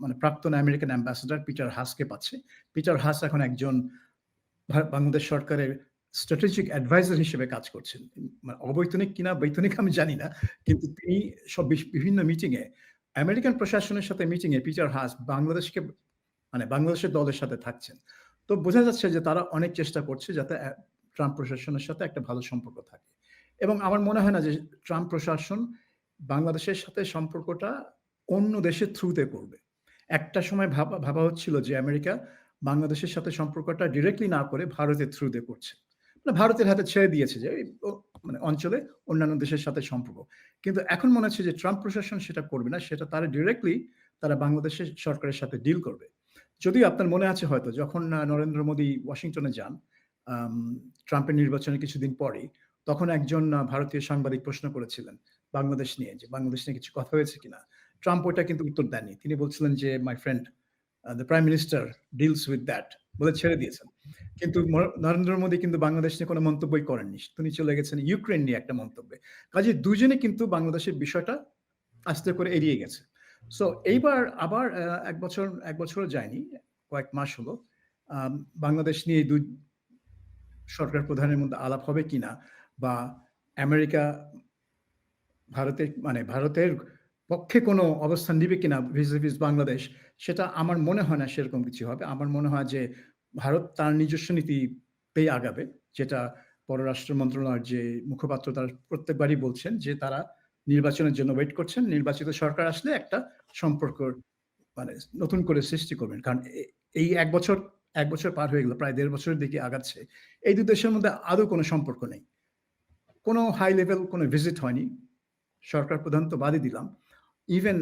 মানে প্রাক্তন American ambassador Peter হাসকে পাচ্ছে। পিটার হাস এখন একজন বাংলাদেশ সরকারের স্ট্র্যাটেজিক অ্যাডভাইজার হিসেবে কাজ করছেন। মানে অবৈতনিক কিনা, বৈতনিক আমি জানি না, কিন্তু তিনি সব বিভিন্ন মিটিং এ আমেরিকান প্রশাসনের সাথে মিটিং এ পিটার হাস বাংলাদেশকে মানে বাংলাদেশের দলের সাথে থাকছেন। তো বোঝা যাচ্ছে যে তারা অনেক চেষ্টা করছে যাতে ট্রাম্প প্রশাসনের সাথে একটা ভালো সম্পর্ক থাকে। এবং আমার মনে হয় না যে ট্রাম্প প্রশাসন বাংলাদেশের সাথে সম্পর্কটা অন্য দেশের থ্রুতে করবে। একটা সময় ভাবা ভাবা হচ্ছিল যে আমেরিকা বাংলাদেশের সাথে সম্পর্কটা ডিরেক্টলি না করে ভারতের থ্রুতে করছে। মানে ভারতের হাতে ছেড়ে দিয়েছে যে মানে অঞ্চলে অন্যান্য দেশের সাথে সম্পর্ক। কিন্তু এখন মনে হচ্ছে যে ট্রাম্প প্রশাসন সেটা করবে না, সেটা তারা ডিরেক্টলি তারা বাংলাদেশের সরকারের সাথে ডিল করবে। যদিও আপনার মনে আছে হয়তো, যখন নরেন্দ্র মোদী ওয়াশিংটনে যান ট্রাম্পের নির্বাচনের কিছুদিন পরেই, তখন একজন ভারতীয় সাংবাদিক প্রশ্ন করেছিলেন বাংলাদেশ নিয়ে যে, বাংলাদেশ নিয়ে কিছু কথা হয়েছে কিনা? ট্রাম্প ওইটা কিন্তু উত্তর দেননি। তিনি বলছিলেন যে my friend the prime minister deals with that বলে ছেড়ে দিয়েছেন। কিন্তু নরেন্দ্র মোদী কিন্তু বাংলাদেশ নিয়ে কোনো মন্তব্যই করেননি। তিনি চলে গেছেন ইউক্রেন নিয়ে একটা মন্তব্যে। কাজে দুজনে কিন্তু বাংলাদেশের বিষয়টা আস্তে করে এড়িয়ে গেছে। সো এইবার আবার এক বছর, এক বছরও যায়নি, কয়েক মাস হলো। বাংলাদেশ নিয়ে দুই সরকার প্রধানের মধ্যে আলাপ হবে কিনা বা আমেরিকা ভারতের মানে ভারতের পক্ষে কোনো অবস্থান নিবে কিনা ভিজ ভিজ বাংলাদেশ, সেটা আমার মনে হয় না সেরকম কিছু হবে। আমার মনে হয় যে ভারত তার নিজস্ব নীতিতেই আগাবে, যেটা পররাষ্ট্র মন্ত্রণালয়ের যে মুখপাত্র তারা প্রত্যেকবারই বলছেন যে তারা নির্বাচনের জন্য ওয়েট করছেন। নির্বাচিত সরকার আসলে একটা সম্পর্ক মানে নতুন করে সৃষ্টি করবেন। কারণ এই এক বছর এক বছর পার হয়ে গেল, প্রায় দেড় বছরের দিকে আগাচ্ছে। এই দুই দেশের মধ্যে আদৌ কোনো সম্পর্ক নেই। কোনো হাই লেভেল কোনো ভিজিট হয়নি। সরকার প্রধান তো বাদই দিলাম। ইভেন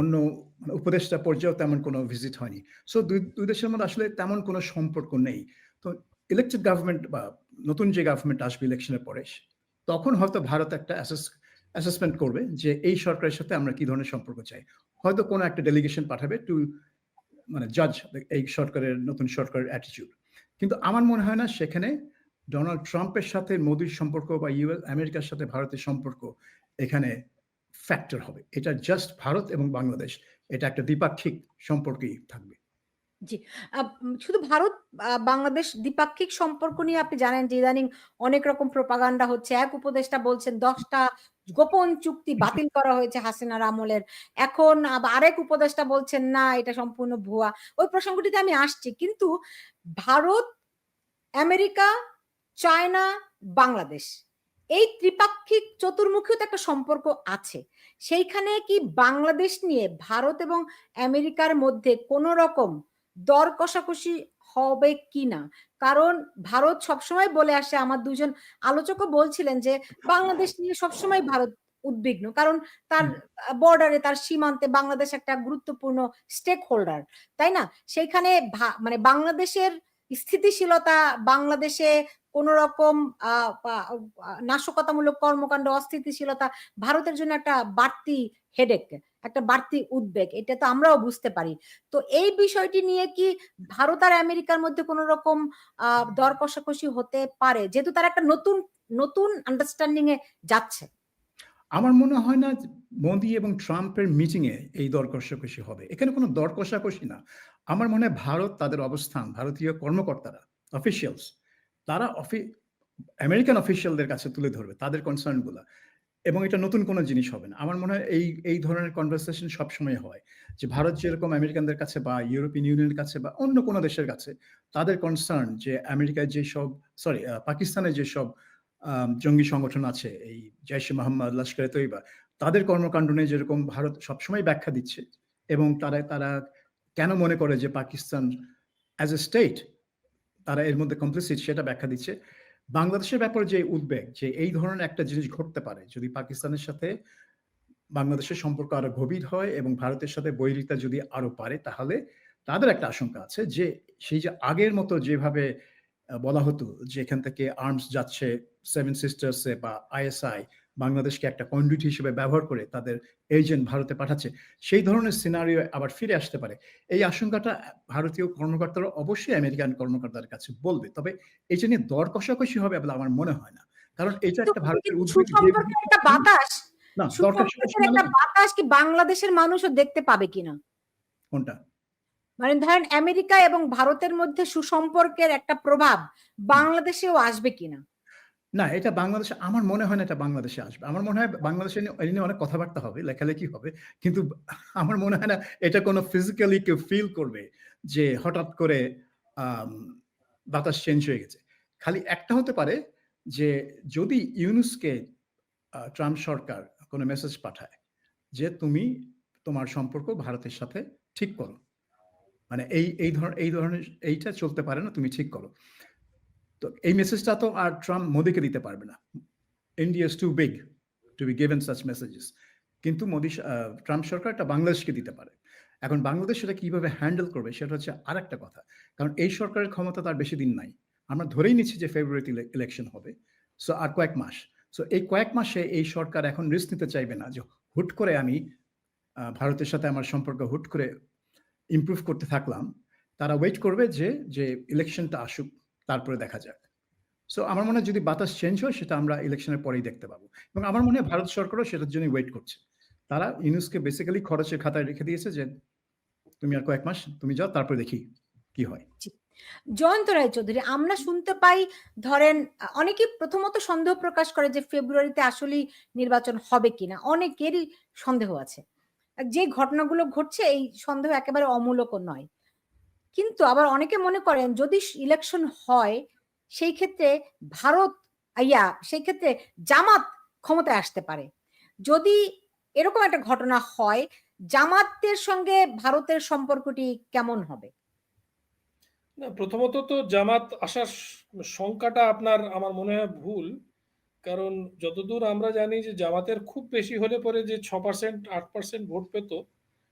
অন্য মানে উপদেষ্টা পর্যায়েও তেমন কোনো ভিজিট হয়নি। সো দুই দুই দেশের মধ্যে আসলে তেমন কোনো সম্পর্ক নেই। তো ইলেকটেড গভর্নমেন্ট বা নতুন যে গভর্নমেন্ট আসবে ইলেকশনের পরে, তখন হয়তো ভারত একটা অ্যাসেসমেন্ট করবে যে এই সরকারের সাথে আমরা কি ধরনের সম্পর্ক চাই। হয়তো কোনো একটা ডেলিগেশন পাঠাবে টু মানে জাজ এই সরকারের, নতুন সরকারের অ্যাটিটিউড কিন্তু আমার মনে হয় না সেখানে ডোনাল্ড ট্রাম্পের সাথে মোদির সম্পর্ক বা ইউএস আমেরিকার সাথে ভারতের সম্পর্ক এখানে ফ্যাক্টর হবে। এটা জাস্ট ভারত এবং বাংলাদেশ, এটা একটা দ্বিপাক্ষিক সম্পর্কই থাকবে। জি শুধু ভারত বাংলাদেশ দ্বিপাক্ষিক সম্পর্ক নিয়ে আপনি জানেন যে ইদানিং অনেক রকম প্রপাগান্ডা হচ্ছে। এক উপদেষ্টা বলছেন দশটা গোপন চুক্তি বাতিল করা হয়েছে হাসিনার আমলের। এখন আরেক উপদেষ্টা বলছেন, না, এটা সম্পূর্ণ ভুয়া। ওই প্রসঙ্গটিতে আমি আসছি। কিন্তু ভারত, আমেরিকা, চায়না, বাংলাদেশ এই ত্রিপাক্ষিক চতুর্মুখীও তো একটা সম্পর্ক আছে। সেইখানে কি বাংলাদেশ নিয়ে ভারত এবং আমেরিকার মধ্যে কোনো রকম দর কষাকষি হবে কিনা কারণ ভারত সবসময় বলে আসে আমার দুজন আলোচকও বলছিলেন যে বাংলাদেশ নিয়ে সবসময় ভারত উদ্বিগ্ন। কারণ তার বর্ডারে তার সীমান্তে বাংলাদেশ একটা গুরুত্বপূর্ণ স্টেক হোল্ডার তাই না? সেইখানে মানে বাংলাদেশের স্থিতিশীলতা বাংলাদেশে কোন রকম নাশকতামূলক কর্মকাণ্ড, অস্থিতিশীলতা, ভারতের জন্য একটা বাড়তি হেডেক একটা বাড়তি উদ্বেগ, এটা তো আমরাও বুঝতে পারি। তো এই বিষয়টি নিয়ে কি ভারত আর আমেরিকার মধ্যে কোন রকম দর কষাকষি হতে পারে? যেহেতু তারা একটা নতুন নতুন আন্ডারস্ট্যান্ডিং এ যাচ্ছে। আমার মনে হয় না মোদি এবং ট্রাম্পের মিটিং এ এই দর কষাকষি হবে। এখানে কোনো দর কষাকষি না। আমার মনে হয় ভারত তাদের অবস্থান, ভারতীয় কর্মকর্তারা অফিসিয়ালস তারা অফি আমেরিকান অফিসিয়ালদের কাছে তুলে ধরবে তাদের কনসার্নগুলা এবং এটা নতুন কোনো জিনিস হবে না। আমার মনে হয় এই এই ধরনের কনভারসেশন সবসময় হয় যে ভারত যেরকম আমেরিকানদের কাছে বা ইউরোপিয়ান ইউনিয়নের কাছে বা অন্য কোনো দেশের কাছে তাদের কনসার্ন যে আমেরিকায় যেসব সরি পাকিস্তানের যেসব জঙ্গি সংগঠন আছে, এই জৈশে মোহাম্মদ, লস্করে তৈবা তাদের কর্মকাণ্ড নিয়ে যেরকম ভারত সবসময় ব্যাখ্যা দিচ্ছে এবং তারা তারা কেন মনে করে যে পাকিস্তান অ্যাজ এ স্টেট তারা এর মধ্যে কমপ্লিসিট সেটা ব্যাখ্যা দিচ্ছে। বাংলাদেশের ব্যাপারে যে উদ্বেগ, যে এই ধরনের একটা জিনিস ঘটতে পারে, যদি পাকিস্তানের সাথে বাংলাদেশের সম্পর্ক আরও গভীর হয় এবং ভারতের সাথে বৈরিতা যদি আরও পারে, তাহলে তাদের একটা আশঙ্কা আছে যে সেই যে আগের মতো যেভাবে বলা হতো যে এখান থেকে আর্মস যাচ্ছে সেভেন সিস্টার্সে বা আইএসআই বাংলাদেশকে একটা কন্ডুইট হিসেবে ব্যবহার করে তাদের এজেন্ট ভারতে পাঠাচ্ছে সেই ধরনের সিনারিও আবার ফিরে আসতে পারে। এই আশঙ্কাটা ভারতীয় কর্মকর্তারা অবশ্যই আমেরিকান কর্মকর্তার কাছে বলবে তবে এই যে নিয়ে দর কষাকষি হবে বলে আমার মনে হয় না। কারণ এটা একটা ভারতের একটা বাতাস না মানে একটা বাতাস কি বাংলাদেশের মানুষও দেখতে পাবে কিনা? কোনটা? মানে ধরেন আমেরিকা এবং ভারতের মধ্যে সুসম্পর্কের একটা প্রভাব বাংলাদেশেও আসবে কিনা? না, এটা বাংলাদেশে, আমার মনে হয় না এটা বাংলাদেশে আসবে। আমার মনে হয় বাংলাদেশে নিয়ে- অনেক কথাবার্তা হবে, লেখালেখি হবে, কিন্তু আমার মনে হয় না এটা কোনো ফিজিক্যালি কেউ ফিল করবে যে হঠাৎ করে বাতাস চেঞ্জ হয়ে গেছে। খালি একটা হতে পারে যে যদি ইউনুসকে ট্রাম্প সরকার কোনো মেসেজ পাঠায় যে তুমি তোমার সম্পর্ক ভারতের সাথে ঠিক করো। মানে এই এই ধর, এই ধরনের, এইটা চলতে পারে না, তুমি ঠিক করো। তো এই মেসেজটা তো আর ট্রাম্প মোদিকে দিতে পারবে না। India is too big to be given such messages কিন্তু মোদি ট্রাম্প সরকার এটা বাংলাদেশকে দিতে পারে। এখন বাংলাদেশ সেটা কীভাবে হ্যান্ডেল করবে সেটা হচ্ছে আরেকটা কথা। কারণ এই সরকারের ক্ষমতা তার বেশি দিন নাই। আমরা ধরেই নিচ্ছি যে ফেব্রুয়ারিতে ইলেকশন হবে। সো আর কয়েক মাস। সো এই কয়েক মাসে এই সরকার এখন রিস্ক নিতে চাইবে না যে হুট করে আমি ভারতের সাথে আমার সম্পর্ক হুট করে ইমপ্রুভ করতে থাকলাম। তারা ওয়েট করবে যে যে ইলেকশনটা আসুক। তারপরে দেখা যাক। সো আমার মনে হয় যদি বাতাস চেঞ্জ হয় সেটা আমরা ইলেকশনের পরেই দেখতে পাবো। এবং আমার মনে হয় ভারত সরকারও সেটার জন্য ওয়েট করছে। তারা ইউনুসকে বেসিক্যালি খরচের খাতায় রেখে দিয়েছে যে তুমি আর কয়েক মাস তুমি যাও তারপরে দেখি কি হয়। জয়ন্ত রায়চৌধুরী আমরা শুনতে পাই ধরেন আহ, অনেকেই প্রথমত সন্দেহ প্রকাশ করে যে ফেব্রুয়ারিতে আসলেই নির্বাচন হবে কিনা। অনেকেরই সন্দেহ আছে। যে ঘটনাগুলো ঘটছে এই সন্দেহ একেবারে অমূলক নয়। কিন্তু আবার অনেকে মনে করেন যদি ইলেকশন হয়, সেই ক্ষেত্রে ভারত, ইয়া, সেই ক্ষেত্রে জামাত ক্ষমতায় আসতে পারে। যদি এরকম একটা ঘটনা হয়, জামাতের সঙ্গে ভারতের সম্পর্কটি কেমন হবে? না, প্রথমত তো জামাত আসার সংখ্যাটা আপনার, আমার মনে হয় ভুল। কারণ যতদূর আমরা জানি যে জামাতের খুব বেশি হলে পরে যে ছ পার্সেন্ট আট পার্সেন্ট ভোট পেত,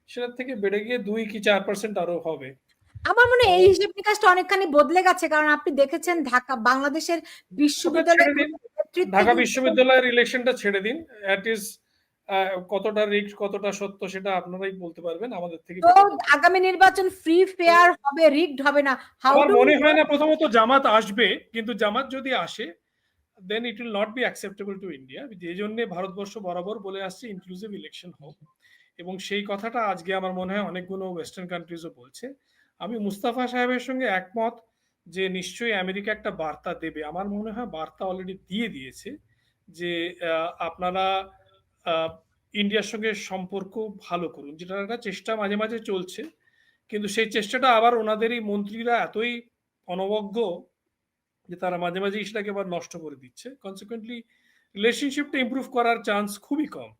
সেটার থেকে বেড়ে গিয়ে দুই কি চার পার্সেন্ট আরও হবে। আমার মনে হয় এই হিসেব নিকাশটা অনেকখানি বদলে গেছে কারণ আপনি দেখেছেন ঢাকা বাংলাদেশের বিশ্ববিদ্যালয় ঢাকা বিশ্ববিদ্যালয়ের ইলেকশনটা ছেড়ে দিন। অ্যাট ইজ কতটা রিস্ক কতটা সত্য সেটা আপনারাই বলতে পারবেন আমাদের থেকে। তো আগামী নির্বাচন ফ্রি ফেয়ার হবে রিগড হবে না? হাউ আমার মনে হয় না প্রথমত জামাত আসবে কিন্তু জামাত যদি আসে then it will not be acceptable to India যে জন্য ভারতবর্ষ বরাবর বলে আসছে ইনক্লুসিভ ইলেকশন হোক। এবং সেই কথাটা আজকে আমার মনে হয় অনেকগুলো ওয়েস্টার্ন কান্ট্রিজও বলছে। আমি মুস্তাফা সাহেবের সঙ্গে একমত যে নিশ্চয়ই আমেরিকা একটা বার্তা দেবে। আমার মনে হয় বার্তা অলরেডি দিয়ে দিয়েছে যে আপনারা ইন্ডিয়ার সঙ্গে সম্পর্ক ভালো করুন। যেটা একটা চেষ্টা মাঝে মাঝে চলছে, কিন্তু সেই চেষ্টাটা আবার ওনাদেরই মন্ত্রীরা এতই অনবজ্ঞ যে তারা মাঝে মাঝে সেটাকে আবার নষ্ট করে দিচ্ছে। কনসিকুয়েন্টলি রিলেশনশিপটা ইমপ্রুভ করার চান্স খুবই কম।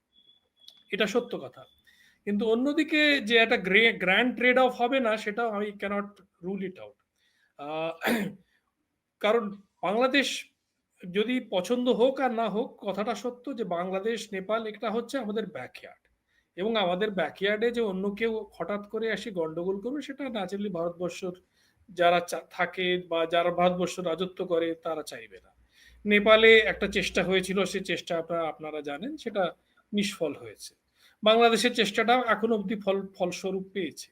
এটা সত্য কথা। কিন্তু অন্যদিকে যে একটা গ্রে গ্র্যান্ড ট্রেড অফ হবে না, সেটাও আমি ক্যানট রুল ইট আউট কারণ বাংলাদেশ যদি পছন্দ হোক আর না হোক, কথাটা সত্য যে বাংলাদেশ, নেপাল, এটা হচ্ছে আমাদের ব্যাকয়ার্ড এবং আমাদের ব্যাকয়ার্ডে যে অন্য কেউ হঠাৎ করে এসে গন্ডগোল করবে, সেটা ন্যাচারালি ভারতবর্ষর যারা থাকে বা যারা ভারতবর্ষ রাজত্ব করে, তারা চাইবে না। নেপালে একটা চেষ্টা হয়েছিল সেই চেষ্টা আপনারা জানেন, সেটা নিষ্ফল হয়েছে। বাংলাদেশের চেষ্টাটা এখনও অবধি ফল, ফলস্বরূপ পেয়েছে।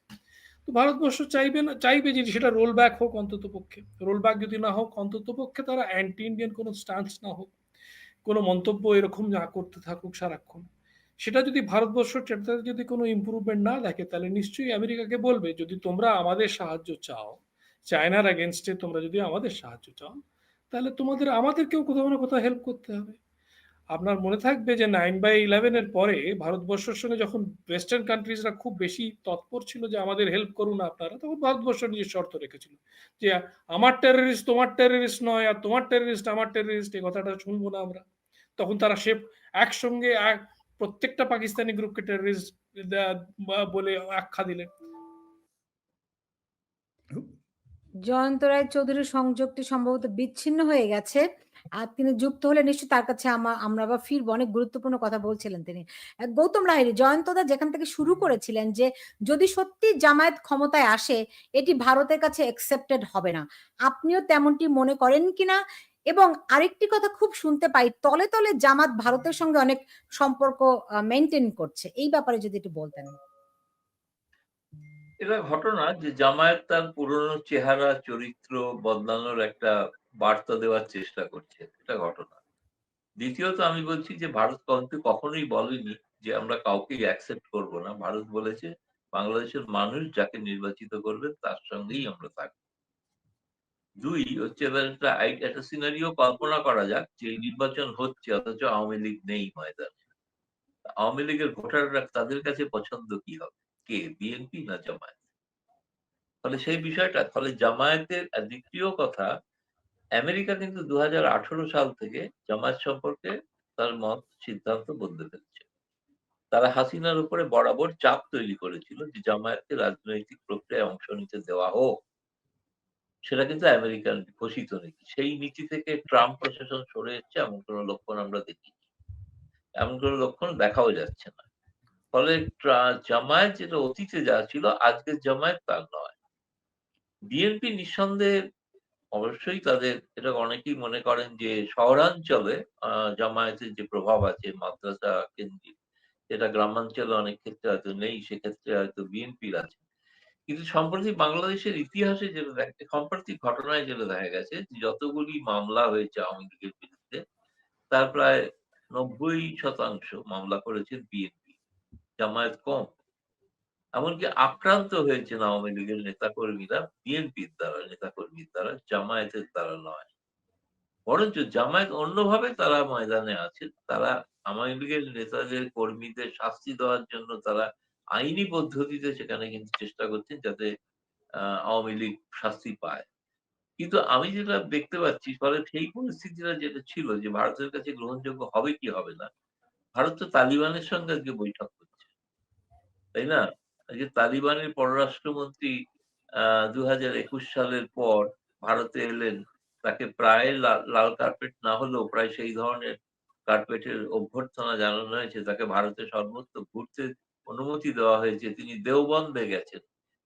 তো ভারতবর্ষ চাইবে না, চাইবে যে সেটা রোল ব্যাক হোক অন্তত পক্ষে। রোল ব্যাক যদি না হোক, অন্তত পক্ষে তারা অ্যান্টি ইন্ডিয়ান কোনো স্টান্স না হোক, কোনো মন্তব্য এরকম না করতে থাকুক সারাক্ষণ। সেটা যদি ভারতবর্ষ সেটাতে যদি কোনো ইম্প্রুভমেন্ট না দেখে, তাহলে নিশ্চয়ই আমেরিকাকে বলবে, যদি তোমরা আমাদের সাহায্য চাও চায়নার এগেনস্টে তোমরা যদি আমাদের সাহায্য চাও, তাহলে তোমাদের, আমাদেরকেও কোথাও না কোথাও হেল্প করতে হবে। আপনার মনে থাকবে যে নাইন বাই ইলেভেনের পরে ভারতবর্ষের সঙ্গে যখন ওয়েস্টার্ন কান্ট্রিজরা খুব বেশি তৎপর ছিল যে আমাদের হেল্প করুন আপনারা, তখন ভারতবর্ষ নিজের শর্ত রেখেছিল যে আমার টেররিস্ট তোমার টেররিস্ট নয় আর তোমার টেররিস্ট আমার টেররিস্ট এই কথাটা শুনব না আমরা। তখন তারা সে একসঙ্গে এক, প্রত্যেকটা পাকিস্তানি গ্রুপকে টেররিস্ট বলে আখ্যা দিলেন। জয়ন্ত রায় চৌধুরীর সংযোগটি সম্ভবত বিচ্ছিন্ন হয়ে গেছে। আর তিনি যুক্ত হলে নিশ্চয়ই তার কাছে আমা- আমরা আবার ফিরবো। অনেক গুরুত্বপূর্ণ কথা বলছিলেন তিনি। গৌতম লাহিড়ী জয়ন্তদা যেখান থেকে শুরু করেছিলেন যে, যদি সত্যি জামায়াত ক্ষমতায় আসে, এটি ভারতের কাছে অ্যাকসেপ্টেড হবে না। আপনিও তেমনটি মনে করেন কিনা এবং আরেকটি কথা খুব শুনতে পাই, তলে তলে জামাত ভারতের সঙ্গে অনেক সম্পর্ক মেনটেন করছে। এই ব্যাপারে যদি একটু বলতেন। এটা ঘটনা যে, জামায়াত তার পুরনো চেহারা, চরিত্র বদলানোর একটা বার্তা দেওয়ার চেষ্টা করছে, এটা ঘটনা। দ্বিতীয়ত আমি বলছি যে ভারত কিন্তু কখনোই বলেনি যে আমরা কাউকে অ্যাকসেপ্ট করব না। ভারত বলেছে, বাংলাদেশের মানুষ যাকে নির্বাচিত করবে, তার সঙ্গেই আমরা থাকব। দুই, হচ্ছে একটা সিনারিও কল্পনা করা যাক, যে নির্বাচন হচ্ছে, অথচ আওয়ামী লীগ নেই ময়দানে। আওয়ামী লীগের ভোটাররা তাদের কাছে পছন্দ কি হবে? কে, বিএনপি না জামায়াত? ফলে সেই বিষয়টা ফলে জামায়াতের দ্বিতীয় কথা আমেরিকা কিন্তু দু হাজার আঠারো সাল থেকে জামায়াত সম্পর্কে তার মত, সিদ্ধান্ত বদলে ফেলছে। তারা হাসিনার উপরে বরাবর চাপ তৈরি করেছিল যে জামায়াতকে রাজনৈতিক প্রক্রিয়ায় অংশ নিতে দেওয়া হোক। সেটা কিন্তু আমেরিকান ঘোষিত নীতি সেই নীতি থেকে ট্রাম্প প্রশাসন সরে এসছে, এমন কোনো লক্ষণ আমরা দেখি এমন কোনো লক্ষণ দেখাও যাচ্ছে না। ফলে জামায়াত যেটা অতীতে যা ছিল, আজকের জামায়াত তার নয়। বিএনপি নিঃসন্দেহে অবশ্যই তাদের, এটা অনেকেই মনে করেন যে শহরাঞ্চলে জামায়াতের যে প্রভাব আছে, মাদ্রাসা কেন্দ্রিক, যেটা গ্রামাঞ্চলে অনেক ক্ষেত্রে হয়তো নেই, সেক্ষেত্রে হয়তো বিএনপির আছে। কিন্তু সম্প্রতি বাংলাদেশের ইতিহাসে যেটা দেখা সাম্প্রতিক ঘটনায় যেটা দেখা গেছে যতগুলি মামলা হয়েছে আওয়ামী লীগের বিরুদ্ধে, তার প্রায় নব্বই শতাংশ মামলা করেছেন বিএনপি। জামায়াত কম। এমনকি আক্রান্ত হয়েছেন আওয়ামী লীগের নেতাকর্মীরা, বিএনপির দ্বারা, নেতাকর্মীর দ্বারা, জামায়াতের দ্বারা নয়। বরঞ্চ জামায়াত অন্যভাবে তারা ময়দানে আছে তারা আওয়ামী লীগের নেতাদের কর্মীদের শাস্তি দেওয়ার জন্য তারা আইনি পদ্ধতিতে সেখানে কিন্তু চেষ্টা করছেন যাতে আওয়ামী লীগ শাস্তি পায়। কিন্তু আমি যেটা দেখতে পাচ্ছি, ফলে সেই পরিস্থিতিটা যেটা ছিল যে ভারতের কাছে গ্রহণযোগ্য হবে কি হবে না, ভারত তো তালিবানের সঙ্গে আজকে বৈঠক করছে। তাই না? আজকে তালিবানের পররাষ্ট্রমন্ত্রী দু হাজার একুশ সালের পর ভারতে এলেন। তাকে প্রায় লাল কার্পেট না হলেও প্রায় সেই ধরনের কার্পেটের অভ্যর্থনা জানানো হয়েছে। তাকে ভারতে সর্বত্র ঘুরতে অনুমতি দেওয়া হয়েছে। তিনি দেওবন্দে গেছেন।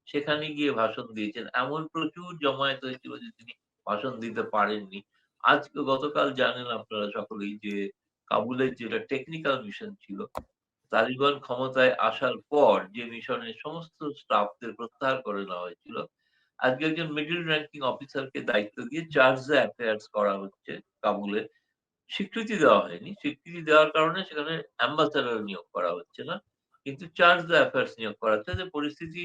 সেখানে গিয়ে ভাষণ দিয়েছেন। এমন প্রচুর জমায়েত হয়েছিল যে তিনি ভাষণ দিতে পারেননি। আজকে গতকাল জানেন আপনারা সকলেই যে কাবুলের যেটা টেকনিক্যাল মিশন ছিল তালিবান ক্ষমতায় আসার পর যে মিশনের সমস্ত স্টাফদের প্রত্যাহার করে নেওয়া হয়েছিল, আজকে একজন মিডল র্যাঙ্কিং অফিসারকে দায়িত্ব দিয়ে চার্জে অ্যাফেয়ার্স করা হচ্ছে কাবুলে। স্বীকৃতি দেওয়া হয়নি। স্বীকৃতি দেওয়ার কারণে সেখানে অ্যাম্বাসাডার নিয়োগ করা হচ্ছে না। কিন্তু চার্জ অ্যাফেয়ার্স নিয়োগ করা হচ্ছে। যে পরিস্থিতি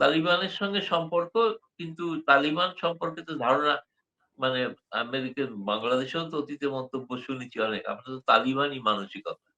তালিবানের সঙ্গে সম্পর্ক, কিন্তু তালিবান সম্পর্কে তো ধারণা মানে আমেরিকান বাংলাদেশেও তো অতীতে মন্তব্য শুনেছি অনেক। আমরা তো তালিবানই মানসিকতা।